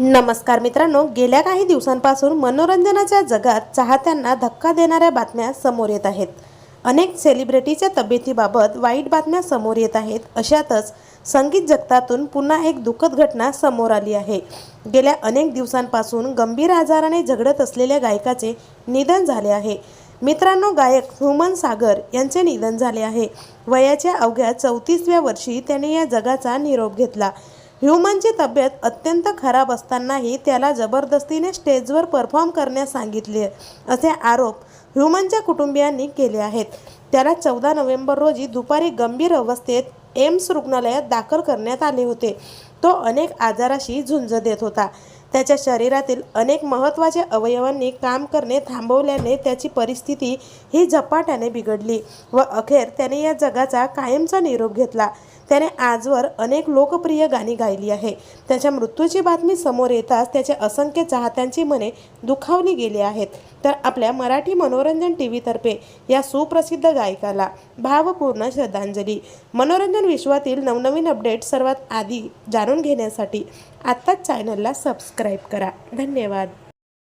नमस्कार मित्रांनो गेल्या काही दिवसांपासून मनोरंजनाच्या जगात चाहत्यांना धक्का देणाऱ्या बातम्या समोर येत आहेत. अनेक सेलिब्रिटीच्या तब्येतीबाबत वाईट बातम्या समोर येत आहेत. अशातच संगीत जगतातून पुन्हा एक दुःखद घटना समोर आली आहे. गेल्या अनेक दिवसांपासून गंभीर आजाराने झगडत असलेल्या गायकाचे निधन झाले आहे. मित्रांनो गायक हुमन सागर यांचे निधन झाले आहे. वयाच्या अवघ्या चौतीसव्या वर्षी त्याने या जगाचा निरोप घेतला. ह्युमनची तब्येत अत्यंत खराब असतानाही त्याला जबरदस्तीने स्टेजवर परफॉर्म करण्यास सांगितले असे आरोप ह्युमनच्या कुटुंबियांनी केले आहेत. त्याला चौदा नोव्हेंबर रोजी दुपारी गंभीर अवस्थेत एम्स रुग्णालयात दाखल करण्यात आले होते. तो अनेक आजाराशी झुंज देत होता. त्याच्या शरीरातील अनेक महत्त्वाच्या अवयवांनी काम करणे थांबवल्याने त्याची परिस्थिती ही झपाट्याने बिघडली व अखेर त्याने या जगाचा कायमचा निरोप घेतला. त्याने आजवर अनेक लोकप्रिय गाणी गायली आहे. त्याच्या मृत्यूची बातमी समोर येताच त्याच्या असंख्य चाहत्यांची मने दुखावली गेली आहेत. तर आपल्या मराठी मनोरंजन टी व्हीतर्फे या सुप्रसिद्ध गायकाला भावपूर्ण श्रद्धांजली. मनोरंजन विश्वातील नवनवीन अपडेट सर्वात आधी जाणून घेण्यासाठी आत्ताच चॅनलला सबस्क्राईब करा. धन्यवाद.